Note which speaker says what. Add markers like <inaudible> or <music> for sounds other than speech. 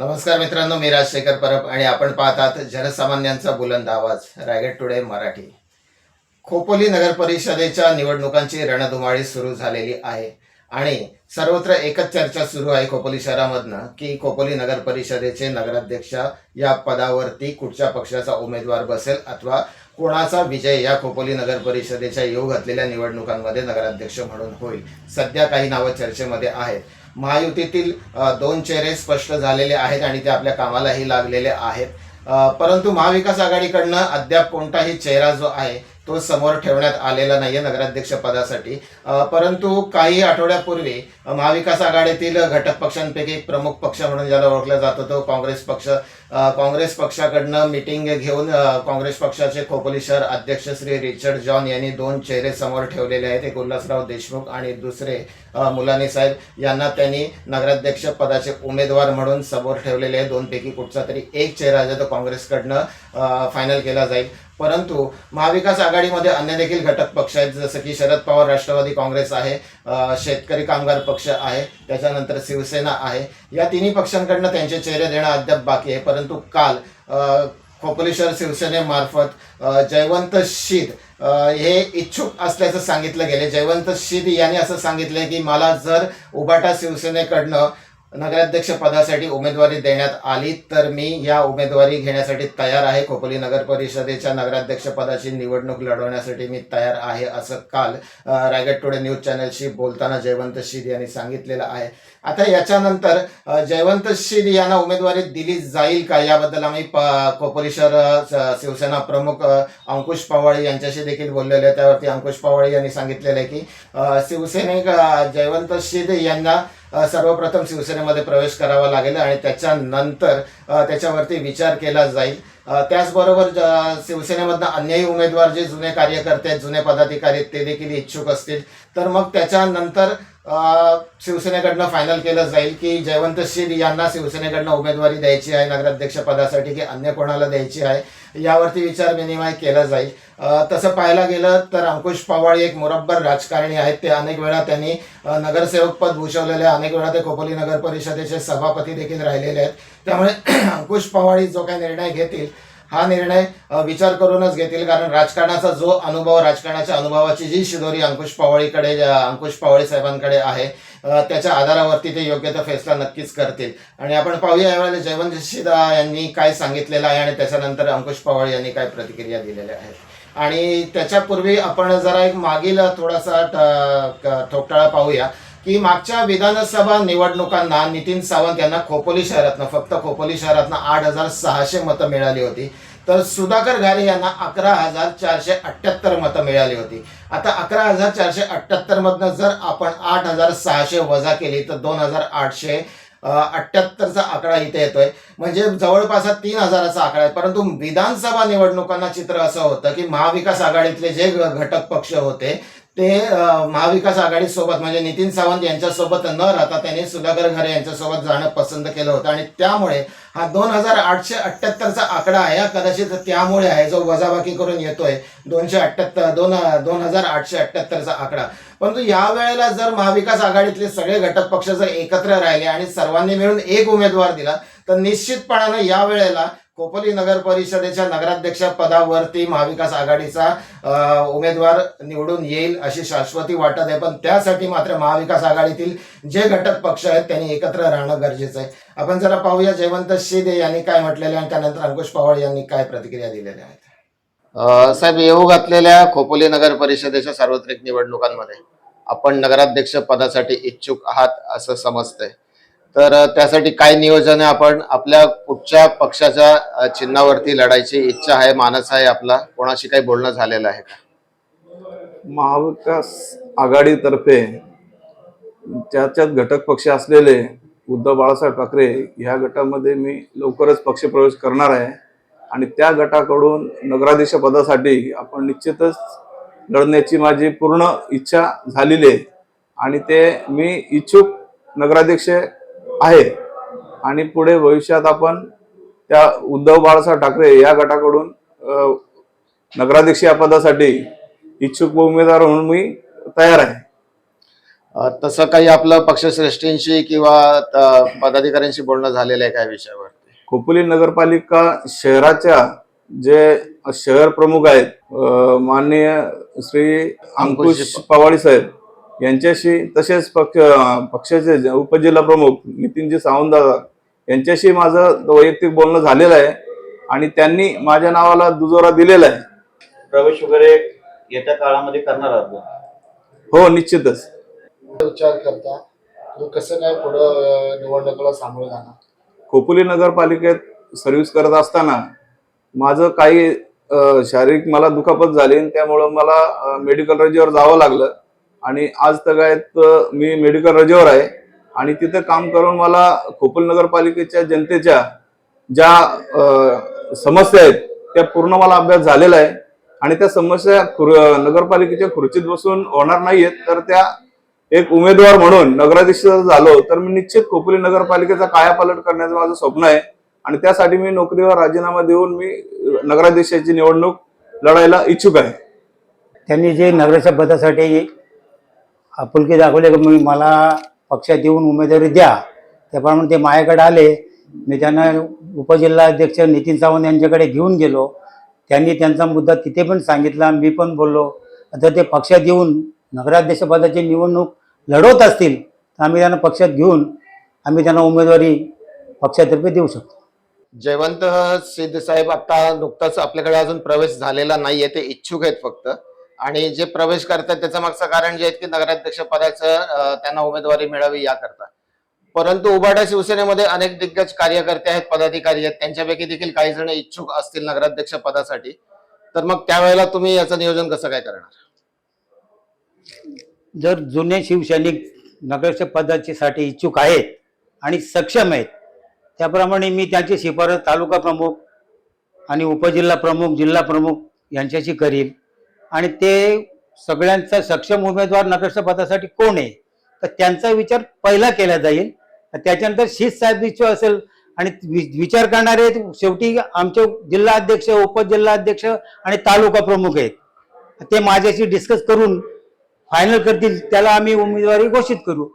Speaker 1: नमस्कार मित्रांनो मी राजशेखर परब आणि आपण पाहतात जनसामान्यांचा बुलंद आवाज रायगड टुडे मराठी. खोपोली नगर परिषदेच्या निवडणुकांची रणधुमाळी सुरू झालेली आहे आणि सर्वत्र एकच चर्चा सुरू आहे खोपोली शहरामधनं की खोपोली नगर परिषदेचे नगराध्यक्ष या पदावरती कुठच्या पक्षाचा उमेदवार बसेल अथवा कोणाचा विजय या खोपोली नगर परिषदेच्या येऊ घातलेल्या निवडणुकांमध्ये नगराध्यक्ष म्हणून होईल. सध्या काही नावं चर्चेमध्ये आहेत. महायुतीतील दोन चेहरे स्पष्ट झालेले आहेत आणि ते आपल्या कामालाही लागलेले आहेत. परंतु महाविकास आघाडीकडनं अद्याप कोणताही चेहरा जो आहे तो समोर ठेवण्यात आलेला नाहीये नगराध्यक्ष पदासाठी. परंतु काही आठवड्यापूर्वी महाविकास आघाडीतील घटक पक्षांपैकी एक प्रमुख पक्ष म्हणून ज्याला ओळखला जातो तो काँग्रेस पक्ष. काँग्रेस पक्षाकडनं मिटिंग घेऊन काँग्रेस पक्षाचे खोपोली शहर अध्यक्ष श्री रिचर्ड जॉन यांनी दोन चेहरे समोर ठेवलेले आहेत. एक उल्हासराव देशमुख आणि दुसरे अ, मुलानी साहेब. यांना त्यांनी नगराध्यक्ष पदाचे उमेदवार म्हणून समोर ठेवलेले आहे दोनपैकी कुठचा तरी एक चेहरा जो तो काँग्रेसकडनं फायनल केला जाईल. परंतु महाविकास आघाडीमध्ये अन्य देखील घटक पक्ष आहेत. जसं की शरद पवार राष्ट्रवादी काँग्रेस आहे शेतकरी कामगार पक्ष आहे त्याच्यानंतर शिवसेना आहे. या तिन्ही पक्षांकडनं त्यांचे चेहरे देणं अद्याप बाकी आहे. परंतु परंतु काल कॉपोलेश्वर शिवसेनेमार्फत जयवंत शीद हे इच्छुक असल्याचं सांगितलं गेले. जयवंत शीद यांनी असं सांगितलंय की मला जर उबाटा शिवसेनेकडनं नगराध्यक्ष पदासाठी उमेदवारी देण्यात आली तर मी या उमेदवारी घेण्यासाठी तयार आहे. खोपोली नगर परिषदेच्या नगराध्यक्ष पदाची निवडणूक लढवण्यासाठी मी तयार आहे असं काल रायगड टुडे न्यूज चॅनलशी बोलताना जयवंत शिर यांनी सांगितलेलं आहे. आता याच्यानंतर जयवंत शिर यांना उमेदवारी दिली जाईल का? याबद्दल आम्ही प- खोपोली शहर शिवसेना प्रमुख अंकुश पवाळे यांच्याशी देखील बोललेले आहे. त्यावरती अंकुश पवाळे यांनी सांगितलेलं आहे की शिवसेने जयवंत शिर यांना सर्वप्रथम शिवसेनेमध्ये प्रवेश करावा लागेल आणि त्याच्यानंतर त्याच्यावरती विचार केला जाईल. त्याचबरोबर शिवसेनेमधनं अन्यही उमेदवार जे जुने कार्यकर्ते आहेत जुने पदाधिकारी आहेत ते देखील इच्छुक असतील. तर मग त्याच्यानंतर शिवसेनेकडनं फायनल केलं जाईल की जयवंत शील यांना शिवसेनेकडनं उमेदवारी द्यायची आहे नगराध्यक्ष पदासाठी की अन्य कोणाला द्यायची आहे यावरती विचार विनिमय केला जाईल. तसं पाहायला गेलं तर अंकुश पवाळी एक मुरब्बर राजकारणी आहेत. ते अनेक वेळा त्यांनी नगरसेवक पद भूषवलेले आहे. अनेक वेळा ते खोपोली नगर परिषदेचे सभापती देखील राहिलेले आहेत. त्यामुळे <clears throat> अंकुश पवाळी जो काही निर्णय घेतील हा निर्णय विचार करूनच घेतील. कारण राजकारणाचा जो अनुभव राजकारणाच्या अनुभवाची जी शिदोरी अंकुश पावळीकडे अंकुश पावळी साहेबांकडे आहे त्याच्या आधारावरती ते योग्य तो फैसला नक्कीच करतील. आणि आपण पाहूया यावेळेला जयवंत शिदा यांनी काय सांगितलेलं आहे आणि त्याच्यानंतर अंकुश पवाळ यांनी काय प्रतिक्रिया दिलेल्या आहेत. आणि त्याच्यापूर्वी आपण जरा एक मागील थोडासा ठोकटाळा पाहूया. की मागच्या विधानसभा निवडणुकांना नितीन सावंत यांना खोपोली शहरातनं फक्त खोपोली शहरातनं आठ हजार सहाशे मतं मिळाली होती. तर सुधाकर घारे यांना अकरा हजार चारशे अठ्ठ्याहत्तर मतं मिळाली होती. आता अकरा हजार चारशे अठ्ठ्याहत्तर मधनं जर आपण आठ हजार सहाशे वजा केली तर दोन हजार आठशे अठ्ठ्याहत्तरचा आकडा इथे येतोय. म्हणजे जवळपास तीन हजाराचा आकडा आहे. परंतु विधानसभा निवडणुकांना चित्र असं होतं की महाविकास आघाडीतले जे घटक पक्ष होते ते महाविकास आघाडी सोबत म्हणजे नितीन सावंत यांच्यासोबत न राहता त्यांनी सुधाकर घरे यांच्यासोबत जाणं पसंत केलं होतं. आणि त्यामुळे हा दोन हजार आठशे अठ्ठ्याहत्तरचा आकडा आहे. हा कदाचित त्यामुळे आहे जो वजाबाकी करून येतोय. दोनशे अठ्ठ्याहत्तर दोन दोन हजार आठशे अठ्ठ्याहत्तरचा आकडा. परंतु या वेळेला जर महाविकास आघाडीतले सगळे घटक पक्ष जर एकत्र राहिले आणि सर्वांनी मिळून एक उमेदवार दिला तर निश्चितपणानं या वेळेला कोपली नगर परिषदेच्या नगराध्यक्ष पदावरती महाविकास आघाडीचा उमेदवार निवडून येईल अशी शाश्वती वाटत आहे. पण त्यासाठी मात्र महाविकास आघाडीतील जे घटक पक्ष आहेत त्यांनी एकत्र राहणं गरजेचं आहे. आपण जरा पाहूया जयवंत शिदे यांनी काय म्हटलेले आणि त्यानंतर अंकुश पवार यांनी काय प्रतिक्रिया दिलेल्या आहेत. साहेब येऊ घातलेल्या खोपोली नगर परिषदेच्या सार्वत्रिक निवडणुकांमध्ये आपण नगराध्यक्ष पदासाठी इच्छुक आहात असं समजतंय. तर त्यासाठी काय नियोजन आहे? आपण आपल्या कुठच्या पक्षाच्या चिन्हावरती लढायची इच्छा आहे मानस आहे आपला? कोणाशी काही बोलणं झालेलं आहे का?
Speaker 2: महाविकास आघाडीतर्फे त्याच्यात घटक पक्ष असलेले उद्धव बाळासाहेब ठाकरे ह्या गटामध्ये मी लवकरच पक्षप्रवेश करणार आहे. आणि त्या गटाकडून नगराध्यक्ष पदासाठी आपण निश्चितच लढण्याची माझी पूर्ण इच्छा झालेली आहे. आणि ते मी इच्छुक नगराध्यक्ष आहे आणि पुढे भविष्यात आपण त्या उद्धव बाळासाहेब ठाकरे या गटाकडून नगराध्यक्ष या पदासाठी इच्छुक उमेदवार म्हणून मी तयार आहे.
Speaker 1: तसं काही आपलं पक्षश्रेष्ठींशी किंवा पदाधिकाऱ्यांशी बोलणं झालेलं आहे काय विषयावर
Speaker 2: खोपोली नगरपालिका शहराच्या जे शहर प्रमुख आहेत माननीय श्री अंकुश
Speaker 1: अंकुश
Speaker 2: पवाडी साहेब यांच्याशी तसेच पक्ष पक्षाचे उपजिल्हा प्रमुख नितीनजी सावंतदादा यांच्याशी माझं वैयक्तिक बोलणं झालेलं आहे आणि त्यांनी माझ्या नावाला दुजोरा दिलेला आहे.
Speaker 3: प्रवेश वगैरे येत्या काळामध्ये करणार आहात?
Speaker 2: हो निश्चितच.
Speaker 4: विचार करता तुम्ही कसं काय पुढं निवडणुकीला सामोरं जाणार?
Speaker 2: खोपोली नगरपालिकेत सर्व्हिस करत असताना माझं काही शारीरिक मला दुखापत झाली आणि त्यामुळं मला मेडिकल रजेवर जावं लागलं. आणि आज तगायत मी मेडिकल रजेवर आहे. आणि तिथं काम करून मला खोपोली नगरपालिकेच्या जनतेच्या ज्या समस्या आहेत त्या पूर्ण मला अभ्यास झालेला आहे. आणि त्या समस्या खुर नगरपालिकेच्या खुर्चीत बसून होणार नाहीयेत तर त्या एक उमेदवार म्हणून नगराध्यक्ष जर झालो तर मी निश्चित खोपोली नगरपालिकेचा कायापालट करण्याचं माझं स्वप्न आहे. आणि त्यासाठी मी नोकरीवर राजीनामा देऊन मी नगराध्यक्षाची निवडणूक लढायला इच्छुक आहे.
Speaker 5: त्यांनी जे नगराच्या पदासाठी आपुलकी दाखवले की मी मला पक्षात येऊन उमेदवारी द्या. त्याप्रमाणे ते माझ्याकडे आले. मी त्यांना उपजिल्हाध्यक्ष नितीन सावंत यांच्याकडे घेऊन गेलो. त्यांनी त्यांचा मुद्दा तिथे पण सांगितला. मी पण बोललो. आता ते पक्षात येऊन नगराध्यक्षपदाची निवडणूक लढवत असतील तर आम्ही त्यांना पक्षात घेऊन आम्ही त्यांना उमेदवारी पक्षातर्फे देऊ शकतो.
Speaker 1: जयवंत सिद्ध साहेब आता नुकताच आपल्याकडे अजून प्रवेश झालेला नाहीये. ते इच्छुक आहेत फक्त. आणि जे प्रवेश करतात त्याचं मागचं कारण जे आहे की नगराध्यक्ष पदाचं त्यांना उमेदवारी मिळावी याकरता. परंतु उबाडा शिवसेनेमध्ये अनेक दिग्गज कार्यकर्ते आहेत पदाधिकारी आहेत त्यांच्यापैकी देखील काही जण इच्छुक असतील नगराध्यक्ष पदासाठी. तर मग त्यावेळेला तुम्ही याचं नियोजन कसं काय करणार?
Speaker 5: जर जुने शिवसैनिक नगराध्यक्ष पदाची साठी इच्छुक आहेत आणि सक्षम आहेत त्याप्रमाणे मी त्यांची शिफारस तालुका प्रमुख आणि उपजिल्हा प्रमुख जिल्हा प्रमुख यांच्याशी करील आणि ते सगळ्यांचा सक्षम उमेदवार नगरच्या कोण आहे? तर त्यांचा विचार पहिला केला जाईल. त्याच्यानंतर शीत साहेब असेल. आणि वि- विचार करणारे शेवटी आमचे जिल्हा अध्यक्ष उपजिल्हा अध्यक्ष आणि तालुका प्रमुख आहेत. ते माझ्याशी डिस्कस करून फायनल करतील त्याला आम्ही उमेदवारी घोषित करू.